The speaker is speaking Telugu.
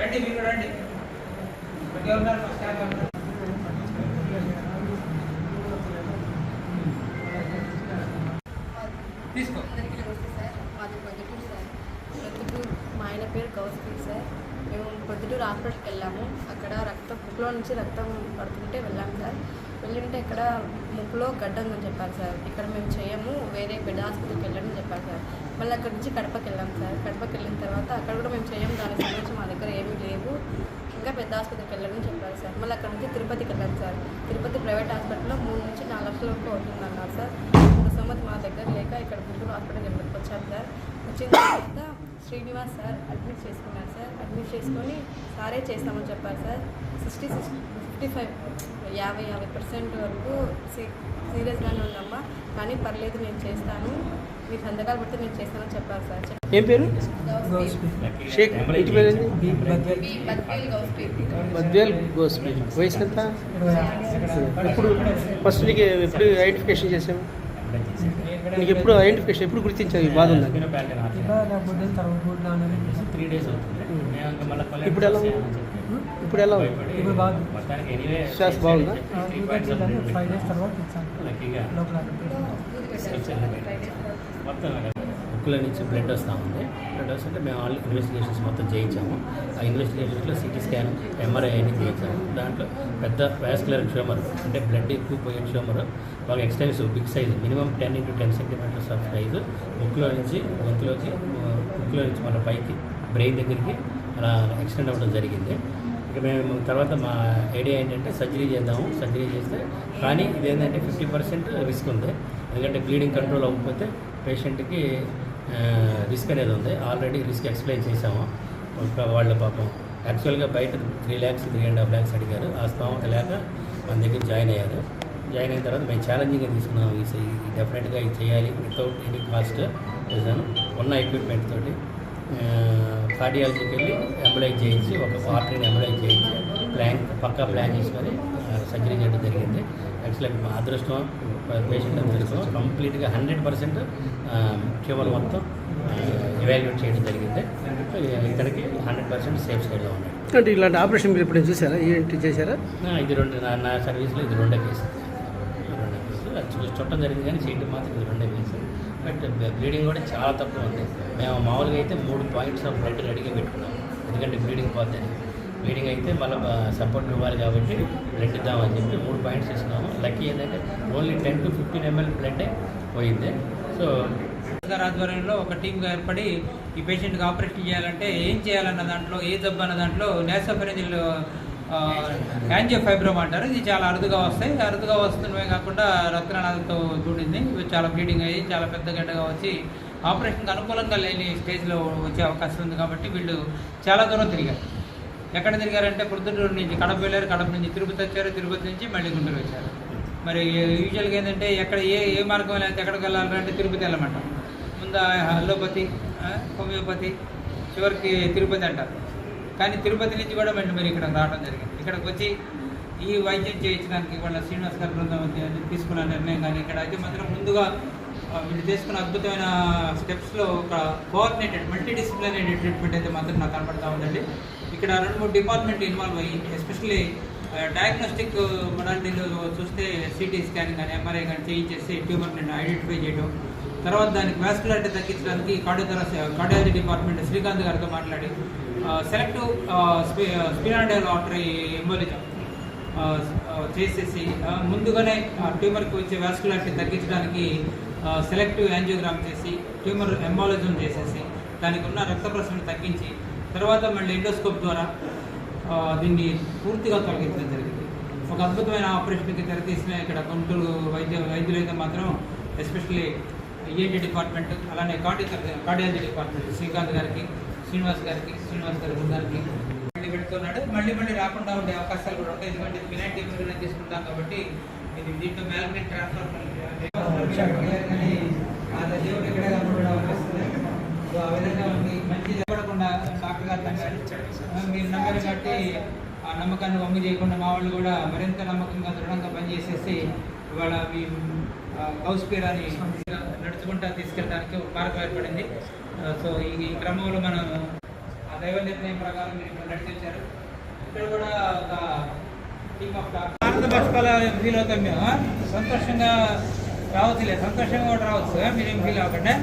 రండి మీరు రండి. ప్రతి ఒక్కరు ఫస్ట్ క్లాస్ తీసుకో. అందరికీ నమస్తే సార్. మాది ప్రొద్దుటూరు సార్. ప్రొద్దుటూరు మా ఆయన పేరు కౌశిక్ సార్. మేము పొద్దుటూరు హాస్పిటల్కి వెళ్ళాము. అక్కడ రక్తం ముక్కులో నుంచి రక్తం పడుతుంటే వెళ్ళాము సార్. వెళ్ళింటే ఇక్కడ ముక్కులో గడ్డ ఉందని చెప్పారు సార్. ఇక్కడ మేము చేయము వేరే పెద్ద ఆసుపత్రికి వెళ్ళండి అని చెప్పారు సార్. మళ్ళీ అక్కడ నుంచి కడపకి వెళ్ళాం సార్. కడపకి వెళ్ళిన తర్వాత అక్కడ కూడా మేము చేయము దానికి సంబంధించి మా దగ్గర ఏమీ లేవు ఇంకా పెద్ద ఆసుపత్రికి వెళ్ళాలని చెప్పారు సార్. మళ్ళీ అక్కడ నుంచి తిరుపతికి వెళ్ళాలి సార్. తిరుపతి ప్రైవేట్ హాస్పిటల్లో మూడు నుంచి నాలుగు లక్షల వరకు అవుతుందన్నారు సార్. ఇంత సమ్మతి మా దగ్గర శ్రీనివాస్ సార్ అడ్మిట్ చేసుకున్నారు సార్. అడ్మిట్ చేసుకొని సారే చేస్తామని చెప్పారు sir. Sixty six fifty five యాభై యాభై పర్సెంట్ వరకు సీరియస్గానే ఉందమ్మా కానీ పర్లేదు నేను చేస్తాను మీ సంతకాలు పెడితే నేను చేస్తానని చెప్పారు సార్. ఏం పేరు. షేక్ ఇంటి. బద్వేల్. గోస్పి వయసు ఎంత? ఇప్పుడు ఫస్ట్ నీకు ఎప్పుడు ఐడెంటిఫికేషన్ చేసాము నీకు ఎప్పుడు ఐడెంటిఫికేషన్ ఎప్పుడు గుర్తించావు ఈ బాధ ఉందని? త్రీ డేస్ అవుతుంది. మేము ఇంకా మళ్ళీ కొల్లాయి ఇప్పుడు ఎలా ఇప్పుడు ఎలా శ్వాస బాగుందా? ఫైవ్ డేస్ తర్వాత ఇచ్చాను నుంచి బ్లడ్ వస్తూ ఉంది. బ్లడ్ వస్తుంటే మేము ఆల్ ఇన్వెస్టిగేషన్స్ మొత్తం చేయించాము. ఆ ఇన్వెస్టిగేషన్స్లో సిటీ స్కాన్ ఎంఆర్ఐ అని చేయించాము. దాంట్లో పెద్ద వ్యాస్కులర్ ట్యూమర్ అంటే బ్లడ్ ఎక్కువ పోయే ట్యూమర్ బాగా extensive big size minimum ten into ten centimetres of size ముక్కులో నుంచి గొంతులోకి బుక్లో ముక్కులో నుంచి మన పైకి బ్రెయిన్ దగ్గరికి అలా ఎక్స్టెండ్ అవ్వడం జరిగింది. ఇక మేము తర్వాత మా ఐడియా ఏంటంటే సర్జరీ చేద్దాము. సర్జరీ చేస్తే కానీ ఇదేంటంటే ఫిఫ్టీ పర్సెంట్ రిస్క్ ఉంది. ఎందుకంటే బ్లీడింగ్ కంట్రోల్ అవ్వకపోతే పేషెంట్కి రిస్క్ అనేది ఉంది. ఆల్రెడీ రిస్క్ ఎక్స్ప్లెయిన్ చేసాము వాళ్ళ పాపం యాక్చువల్గా బయట three lakhs three and half lakhs అడిగారు. ఆ స్థామత లేక మన దగ్గర జాయిన్ అయ్యారు. జాయిన్ అయిన తర్వాత మేము ఛాలెంజింగ్గా తీసుకున్నాం ఈ డెఫినెట్గా ఇది చేయాలి వితౌట్ ఎనీ కాస్ట్ చేశాను. ఉన్న ఎక్విప్మెంట్ తోటి కార్డియాలజీకి వెళ్ళి ఎంబలైజ్ చేయించి ఒక పార్టీని ఎంబలైజ్ చేయించి ప్లాన్ పక్కా ప్లాన్ చేసుకొని సర్జరీ చేయడం జరిగింది. యాక్చువల్గా మా అదృష్టం పేషెంట్ అదృష్టం. కంప్లీట్గా హండ్రెడ్ పర్సెంట్ ట్యూమర్ మొత్తం ఎవాల్యుయేట్ చేయడం జరిగింది. ఇతనికి హండ్రెడ్ పర్సెంట్ సేఫ్ సైడ్లో ఉన్నాడు. అంటే ఇలాంటి ఆపరేషన్ మీరు ఎప్పుడు చూసారా? ఏంటి చేశారా? ఇది రెండు నా సర్వీస్లో ఇది రెండో కేసు రెండో కేసు చూ- చుట్టం జరిగింది కానీ చేయడం మాత్రం ఇది రెండో కేసు బట్ బ్లీడింగ్ కూడా చాలా తక్కువ ఉంది. మేము మామూలుగా అయితే మూడు పాయింట్స్ ఆఫ్ బ్లడ్ రెడీగా పెట్టుకున్నాం. ఎందుకంటే బ్లీడింగ్ పోద్దని. బ్లీడింగ్ అయితే మళ్ళీ సపోర్ట్ ఇవ్వాలి కాబట్టి బ్లడ్ ఇద్దామని చెప్పి మూడు పాయింట్స్ ఇస్తున్నాము. లక్కీ ఏంటంటే only ten to fifteen ML బ్లడ్డే పోయింది సో గారి ఆధ్వర్యంలో ఒక టీమ్గా ఏర్పడి ఈ పేషెంట్కి ఆపరేషన్ చేయాలంటే ఏం చేయాలన్న దాంట్లో ఏ జబ్బు అన్న దాంట్లో నేసోఫెరజిల్ యాంజియో ఫైబ్రోమ్ అంటారు. ఇది చాలా అరుదుగా వస్తాయి. అరుదుగా వస్తున్నవే కాకుండా రక్తనాళాలతో కూడింది. చాలా బ్లీడింగ్ అయ్యి చాలా పెద్ద గడ్డగా వచ్చి ఆపరేషన్కి అనుకూలంగా లేని స్టేజ్లో వచ్చే అవకాశం ఉంది కాబట్టి వీళ్ళు చాలా దూరం తిరిగారు. ఎక్కడ తిరిగారంటే ప్రొద్దుటూరు నుంచి కడప వెళ్ళారు కడప నుంచి తిరుపతి వచ్చారు తిరుపతి నుంచి మళ్ళీ గుంటూరు వచ్చారు. మరి యూజువల్గా ఏంటంటే ఎక్కడ ఏ ఏ మార్గం లేకపోతే ఎక్కడికి వెళ్ళాలంటే తిరుపతి వెళ్ళమంటాం. ముందు అల్లోపతి హోమియోపతి చివరికి తిరుపతి అంటారు కానీ తిరుపతి నుంచి కూడా మళ్ళీ మరి ఇక్కడ రావడం జరిగింది. ఇక్కడికి వచ్చి ఈ వైద్యం చేయించడానికి వాళ్ళ శ్రీనివాస్ గారి బృందం తీసుకున్న నిర్ణయం కానీ ఇక్కడ అయితే మాత్రం ముందుగా వీళ్ళు తీసుకున్న అద్భుతమైన స్టెప్స్లో ఒక కోఆర్డినేటెడ్ మల్టీ డిసిప్లినరీ ట్రీట్మెంట్ అయితే మాత్రం నాకు కనపడతా ఉందండి. ఇక్కడ రెండు మూడు డిపార్ట్మెంట్ ఇన్వాల్వ్ అయ్యి ఎస్పెషల్లీ డయాగ్నోస్టిక్ మొడాలిటీలో చూస్తే సిటీ స్కాన్ కానీ ఎంఆర్ఐ కానీ చేయించేసి ట్యూమర్ని ఐడెంటిఫై చేయడం తర్వాత దానికి వ్యాస్కులారిటీ తగ్గించడానికి కార్డియోథెరసీ కార్డియాలజీ డిపార్ట్మెంట్ శ్రీకాంత్ గారితో మాట్లాడి సెలెక్టివ్ స్పినాడల్ ఆర్టరీ ఎంబోలిజం చేసేసి ముందుగానే ట్యూమర్కి వచ్చే వ్యాస్కులారిటీ తగ్గించడానికి సెలెక్టివ్ యాంజియోగ్రామ్ చేసి ట్యూమర్ ఎంబాలజం చేసేసి దానికి ఉన్న రక్త ప్రసరణ తగ్గించి తర్వాత మళ్ళీ ఎండోస్కోప్ ద్వారా దీన్ని పూర్తిగా తొలగించడం జరిగింది. ఒక అద్భుతమైన ఆపరేషన్కి తెరతీసిన ఇక్కడ గుంటూరు వైద్య వైద్యులు అయితే మాత్రం ఎస్పెషల్లీ ఈఎన్టీ డిపార్ట్మెంట్ అలానే కార్డి కార్డియాలజీ డిపార్ట్మెంట్ శ్రీకాంత్ గారికి శ్రీనివాస్ గారికి శ్రీనివాస్ గారి బృందానికి మళ్ళీ పెడుతున్నాడు. మళ్ళీ మళ్ళీ రాకుండా ఉండే అవకాశాలు కూడా ఉంటాయి. ఎందుకంటే ఫినాయిల్ టీమ్స్ తీసుకుంటాం కాబట్టి ఇది దీంట్లో మ్యాలగ్నెంట్ ట్రాన్స్ఫర్ దేవుడు ఇక్కడే కనపడడం అనిపిస్తుంది సో ఆ విధంగా ఉంది మంచి పడకుండా డాక్టర్ గారు మీరు నమ్మరు కాబట్టి ఆ నమ్మకాన్ని వమ్ము చేయకుండా మా వాళ్ళు కూడా మరింత నమ్మకంగా దృఢంగా పనిచేసేసి ఇవాళ మీ ఆ, కౌస్పీరాని నడుచుకుంటా తీసుకెళ్ళడానికి ఒక మార్గం ఏర్పడింది. సో ఈ క్రమంలో మనం ఆ దైవ నిర్ణయం ప్రకారం మీరు ఇక్కడ నడిచించారు ఇక్కడ కూడా ఒక టీమ్ ఆఫ్ ఆనంద బాష్పాల ఫీల్ అవుతాం మేము? సంతోషంగా రావచ్చులే సంతోషంగా కూడా రావచ్చు? మీరేం ఫీల్ అవ్వకండి